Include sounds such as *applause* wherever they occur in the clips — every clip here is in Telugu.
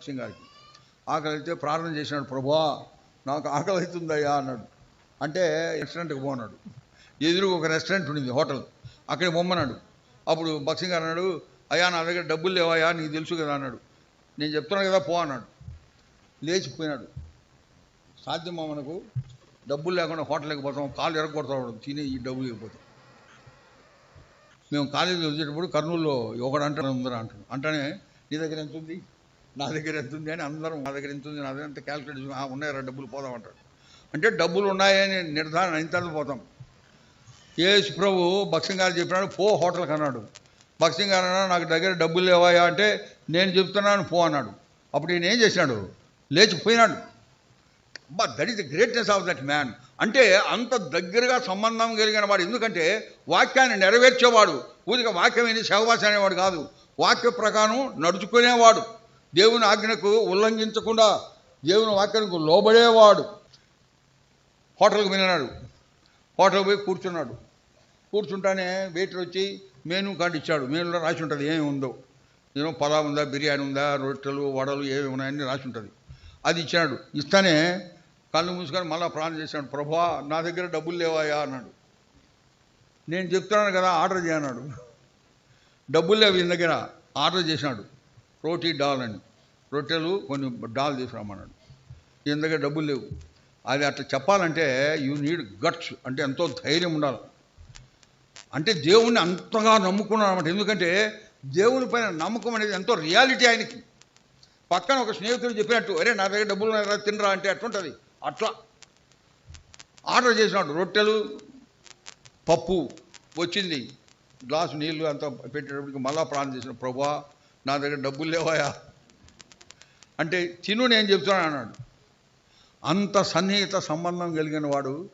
భక్సింగ్ గారికి ఆకలి అయితే ప్రార్థన చేసినాడు ప్రభా నాకు ఆకలి అవుతుందయ్యా అన్నాడు. అంటే రెస్టారెంట్కి పోన్నాడు ఎదురుగా ఒక రెస్టారెంట్ ఉండింది హోటల్. అక్కడికి పొమ్మన్నాడు. అప్పుడు భక్సింగ్ గారు అన్నాడు అయ్యా నా దగ్గర డబ్బులు లేవయ్యా నీకు తెలుసు కదా అన్నాడు. నేను చెప్తున్నాను కదా పో అన్నాడు. లేచిపోయినాడు. సాధ్యమా మనకు డబ్బులు లేకుండా హోటల్కి పోతాం కాళ్ళు ఎరగొడతాం తిని ఈ డబ్బులు లేకపోతాం. మేము కాలేజీలో వచ్చేటప్పుడు కర్నూలులో ఒకడు అంటాను ఉందరా అంటాడు. అంటేనే నీ దగ్గర ఎంత ఉంది? నా దగ్గర ఎంత ఉంది అని అందరం నా దగ్గర ఎంత ఉంది నా దగ్గర ఎంత క్యాల్కులేట్ ఉన్నాయరా డబ్బులు పోదాం అంటాడు. అంటే డబ్బులు ఉన్నాయని నిర్ధారణ అయిన తర్వాత పోతాం. యేసు ప్రభు భక్సింగ్ గారు చెప్పినాడు పో హోటల్కి అన్నాడు. భక్సింగ్ గారు అన్నాడు నాకు దగ్గర డబ్బులు లేవాయా అంటే నేను చెప్తున్నాను పో అన్నాడు. అప్పుడు ఈయన ఏం చేసినాడు? లేచిపోయినాడు. But that is the greatness of that man అంటే అంత దగ్గరగా సంబంధం కలిగిన వాడు. ఎందుకంటే వాక్యాన్ని నెరవేర్చేవాడు. ఊరిక వాక్యం ఏంటి సేవభాష అనేవాడు కాదు. వాక్య ప్రకారం నడుచుకునేవాడు. దేవుని ఆజ్ఞకు ఉల్లంఘించకుండా దేవుని వాక్యానికి లోబడేవాడు. హోటల్కి వెళ్ళినాడు. హోటల్కి పోయి కూర్చున్నాడు. కూర్చుంటానే వెయిటర్ వచ్చి మెనూ కార్డు ఇచ్చాడు. మెనూలో రాసి ఉంటుంది ఏమి ఉందో. నేను పలావ్ ఉందా బిర్యానీ ఉందా రొట్టెలు వడలు ఏమి ఉన్నాయని రాసి ఉంటుంది. అది ఇచ్చాడు. ఇస్తానే కళ్ళు మూసుకొని మళ్ళీ ప్రాణం చేశాడు. ప్రభా నా దగ్గర డబ్బులు లేవాయా అన్నాడు. నేను చెప్తున్నాను కదా ఆర్డర్ చేయన్నాడు డబ్బులు లేవు ఈయన దగ్గర. ఆర్డర్ చేసినాడు రోటీ డాల్ అని. రొట్టెలు కొన్ని డాల్ తీసుకురామన్నాడు ఈయన దగ్గర డబ్బులు లేవు. అది అట్లా చెప్పాలంటే యూ నీడ్ గట్స్ అంటే ఎంతో ధైర్యం ఉండాలి. అంటే దేవుణ్ణి అంతగా నమ్ముకున్నాడు అనమాట ఎందుకంటే దేవుని పైన నమ్మకం అనేది ఎంతో రియాలిటీ ఆయనకి. పక్కన ఒక స్నేహితుడు చెప్పినట్టు అరే నా దగ్గర డబ్బులు ఉన్నాయా తినరా అంటే అట్లుంటుంది. అట్లా. ఆర్డర్ చేసినాడు రొట్టెలు పప్పు వచ్చింది. గ్లాసు నీళ్ళు అంతా పెట్టేటప్పటికి మళ్ళా ప్రాణం చేసిన ప్రభా నా దగ్గర డబ్బులు లేవాయా అంటే తిను నేను చెప్తున్నాను అన్నాడు. అంత సన్నిహిత సంబంధం కలిగిన వాడు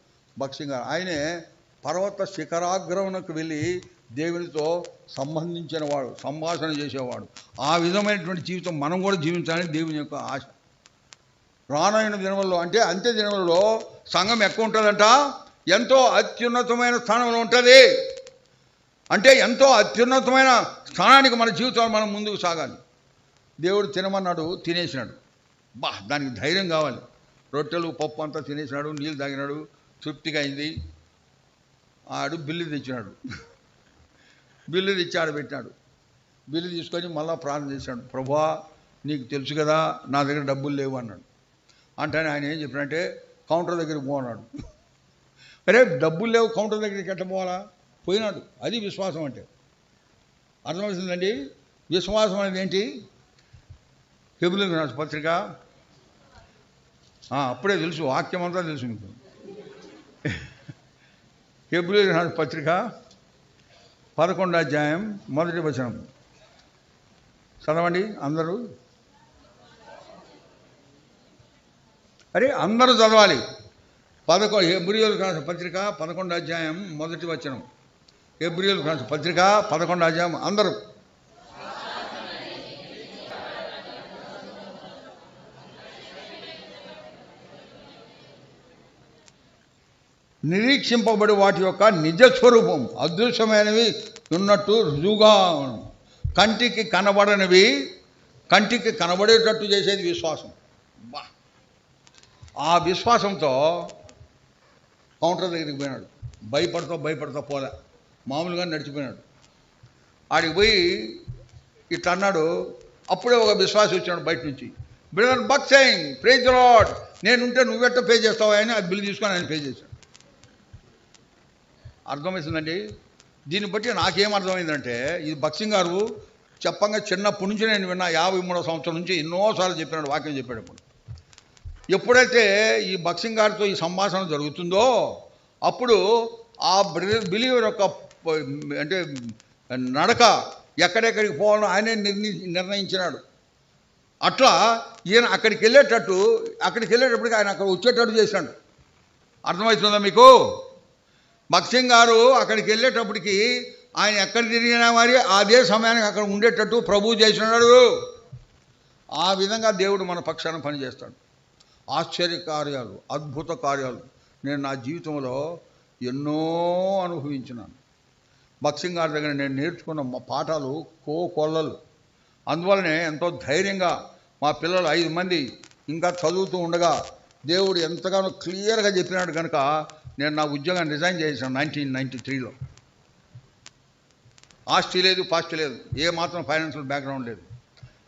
గారు. ఆయనే పర్వత శిఖరాగ్రమునకు వెళ్ళి దేవునితో సంబంధించిన వాడు సంభాషణ చేసేవాడు. ఆ విధమైనటువంటి జీవితం మనం కూడా జీవించాలని దేవుని యొక్క ఆశ. రానైన దినముల్లో అంటే అంత్య దినములలో సంఘం ఎక్కువ ఉంటుందంట. ఎంతో అత్యున్నతమైన స్థానంలో ఉంటుంది. అంటే ఎంతో అత్యున్నతమైన స్థానానికి మన జీవితంలో మనం ముందుకు సాగాలి. దేవుడు తినమన్నాడు తినేసినాడు. బా దానికి ధైర్యం కావాలి. రొట్టెలు పప్పు అంతా తినేసినాడు నీళ్ళు తాగినాడు తృప్తిగా అయింది. ఆడు బిల్లు తెచ్చినాడు. బిల్లు తెచ్చి ఆడ పెట్టినాడు. బిల్లు తీసుకొని మళ్ళీ ప్రార్థన చేశాడు. ప్రభా నీకు తెలుసు కదా నా దగ్గర డబ్బులు లేవు అన్నాడు. అంటే ఆయన ఏం చెప్పినంటే కౌంటర్ దగ్గరికి పోన్నాడు *laughs* అరే డబ్బులు లేవు కౌంటర్ దగ్గరికి ఎట్లా పోవాలా? పోయినాడు. అది విశ్వాసం అంటే. అర్థమవుతుందండి? విశ్వాసం అనేది ఏంటి? హెబులకు పత్రిక. అప్పుడే తెలుసు. వాక్యం అంతా తెలుసు మీకు హెబ్రిల్ పత్రిక పదకొండు అధ్యాయం మొదటి వచనం. చదవండి అందరూ. అరే అందరూ చదవాలి. పదకొ హెబ్రియోలు పత్రిక పదకొండు అధ్యాయం మొదటి వచనం. ఏప్రిల్ పత్రిక పదకొండు అధ్యాయం అందరూ. నిరీక్షింపబడి వాటి యొక్క నిజ స్వరూపం అదృశ్యమైనవి ఉన్నట్టు రుజువుగా కంటికి కనబడనివి కంటికి కనబడేటట్టు చేసేది విశ్వాసం. బా! ఆ విశ్వాసంతో కౌంటర్ దగ్గరికి పోయినాడు. భయపడతా భయపడతా పోలే. మామూలుగా నడిచిపోయినాడు. ఆడికి పోయి ఇట్లా అన్నాడు అప్పుడే ఒక విశ్వాసం వచ్చాడు బయట నుంచి. Brother buck saying praise Lord నేనుంటే నువ్వెట్ట పే చేస్తావు అని ఆ బిల్లు తీసుకొని ఆయన పే చేశాడు. అర్థమవుతుందండి? దీన్ని బట్టి నాకేం అర్థమైందంటే ఇది బక్సింగ్ గారు చెప్పంగా చిన్నప్పటి నుంచి నేను విన్నా యాభై మూడో సంవత్సరం నుంచి ఎన్నోసార్లు చెప్పినాడు వాక్యం చెప్పాడు ఎప్పుడైతే ఈ బక్సింగ్ గారితో ఈ సంభాషణ జరుగుతుందో అప్పుడు ఆ బిలీవర్ యొక్క అంటే నడక ఎక్కడెక్కడికి పోవాలో ఆయనే నిర్ణయి నిర్ణయించినాడు. అట్లా ఈయన అక్కడికి వెళ్ళేటట్టు అక్కడికి వెళ్ళేటప్పటికి ఆయన అక్కడ వచ్చేటట్టు చేశాడు. అర్థమవుతుందా మీకు? భక్సింగ్ గారు అక్కడికి వెళ్ళేటప్పటికి ఆయన ఎక్కడ తిరిగినా మరి అదే సమయానికి అక్కడ ఉండేటట్టు ప్రభు చేసినాడు. ఆ విధంగా దేవుడు మన పక్షాన పనిచేస్తాడు. ఆశ్చర్య కార్యాలు అద్భుత కార్యాలు నేను నా జీవితంలో ఎన్నో అనుభవించినాను. భక్సింగ్ గారి దగ్గర నేను నేర్చుకున్న మా పాఠాలు కో కొల్లలు. అందువల్లనే ఎంతో ధైర్యంగా మా పిల్లలు ఐదు మంది ఇంకా చదువుతూ ఉండగా దేవుడు ఎంతగానో క్లియర్గా చెప్పినాడు కనుక నేను నా ఉద్యోగాన్ని రిజైన్ చేశాను నైన్టీన్ నైంటీ త్రీలో. ఆస్తి లేదు పాస్తి లేదు ఏ మాత్రం ఫైనాన్షియల్ బ్యాక్గ్రౌండ్ లేదు.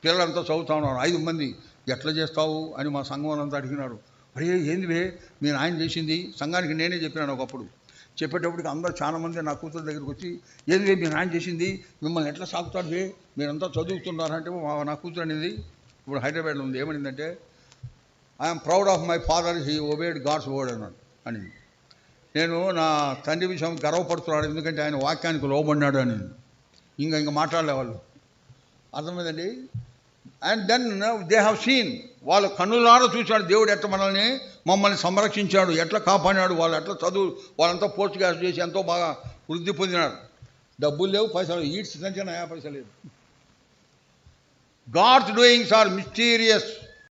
పిల్లలంతా చదువుతూ ఉన్నారు. ఐదు మంది ఎట్లా చేస్తావు అని మా సంఘం అంతా అడిగినారు. అరే ఏంది వే మీ నాయన చేసింది? సంఘానికి నేనే చెప్పినాను ఒకప్పుడు. చెప్పేటప్పటికి అందరూ చాలా మంది నా కూతురు దగ్గరికి వచ్చి ఏది మీ నాయన చేసింది? మిమ్మల్ని ఎట్లా సాగుతాడు వే మీరంతా చదువుతున్నారంటే నా కూతురు అనేది. ఇప్పుడు హైదరాబాద్లో ఉంది. ఏమనిందంటే I'm proud of my father he obeyed God's word అన్నాడు. అని నేను నా తండ్రి విషయం గర్వపడుతున్నాడు ఎందుకంటే ఆయన వాక్యానికి లోబడినాడు అని ఇంకా ఇంకా మాట్లాడలే వాళ్ళు. అర్థమైందండి? and then they have seen వాళ్ళు కన్నులారా చూశాడు దేవుడు ఎట్లా మనల్ని మమ్మల్ని సంరక్షించాడు ఎట్లా కాపాడాడు వాళ్ళు ఎట్లా చదువు వాళ్ళంతా పోస్ట్ గ్రాస్ చేసి ఎంతో బాగా వృద్ధి పొందినారు డబ్బులు లేవు పైసలు ఈడ్స్ సంచిన పైసలు లేదు గాడ్స్ డూయింగ్స్ ఆర్ మిస్టీరియస్